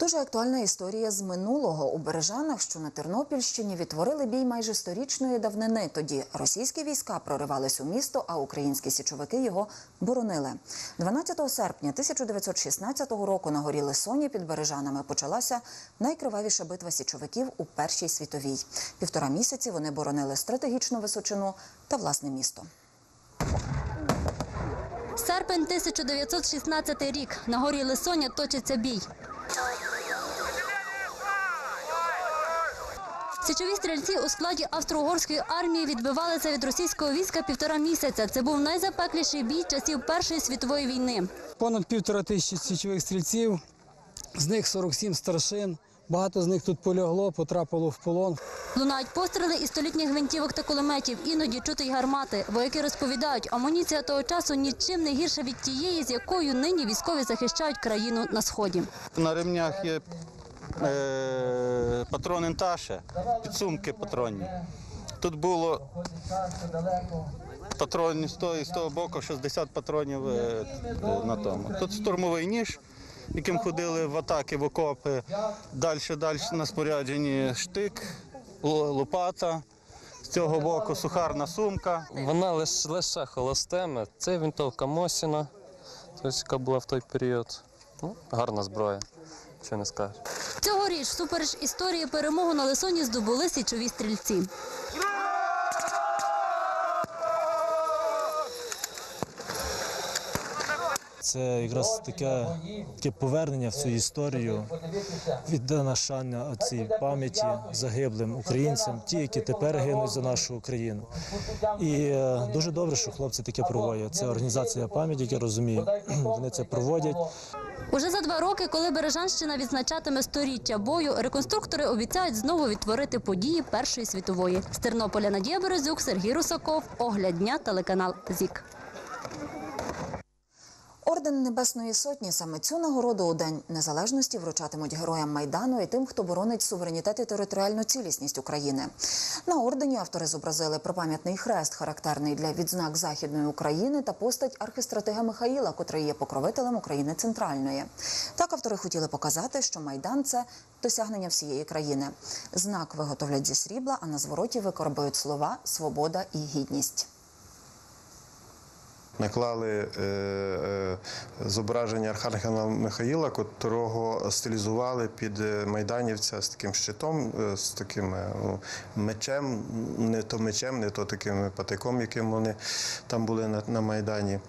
Дуже актуальна історія з минулого у Бережанах, що на Тернопільщині відтворили бій майже сторічної давнини. Тоді російські війська проривались у місто, а українські січовики його боронили. 12 серпня 1916 року на горі Лисоні під Бережанами почалася найкривавіша битва січовиків у Першій світовій. Півтора місяці вони боронили стратегічну височину та власне місто. Серпень 1916 рік. На горі Лисоня точиться бій. Січові стрільці у складі австро-угорської армії відбивалися від російського війська півтора місяця. Це був найзапекліший бій часів Першої світової війни. Понад півтора тисячі січових стрільців, з них 47 старшин. Багато з них тут полягло, потрапило в полон. Лунають постріли із столітніх гвинтівок та кулеметів. Іноді чути й гармати. Вояки розповідають, амуніція того часу нічим не гірша від тієї, з якою нині військові захищають країну на сході. На ремнях є е, патрони Нташе, підсумки патронні. Тут було патронів з того, з того боку 60 патронів е, на тому. Тут штурмовий ніж, яким ходили в атаки, в окопи. Далі, далі на спорядженні штик, лопата. З цього боку сухарна сумка. Вона лише, лише холостеме. Це винтовка Мосіна, тобто, яка була в той період. Ну, гарна зброя, що не скажеш. Цьогоріч, супереч історії перемогу на Лисоні здобули січові стрільці. Це якраз таке, таке повернення в цю історію, віддана шана цій пам'яті загиблим українцям, ті, які тепер гинуть за нашу країну. І е, дуже добре, що хлопці таке проводять. Це організація пам'яті, я розумію. Вони це проводять. Уже за два роки, коли Бережанщина відзначатиме сторіччя бою, реконструктори обіцяють знову відтворити події Першої світової. З Тернополя Надія Березюк, Сергій Русаков, Огляд дня, телеканал ЗІК. Орден Небесної Сотні саме цю нагороду у День Незалежності вручатимуть героям Майдану і тим, хто боронить суверенітет і територіальну цілісність України. На ордені автори зобразили пропам'ятний хрест, характерний для відзнак Західної України та постать архистратига Михаїла, котрий є покровителем України Центральної. Так автори хотіли показати, що Майдан це досягнення всієї країни. Знак виготовлять зі срібла, а на звороті викорбують слова Свобода і гідність. Наклали е, е, зображення Архангела Михаїла, котрого стилізували під е, майданівця з таким щитом, з таким ну, мечем, не то мечем, не то таким патиком, яким вони там були на Майдані.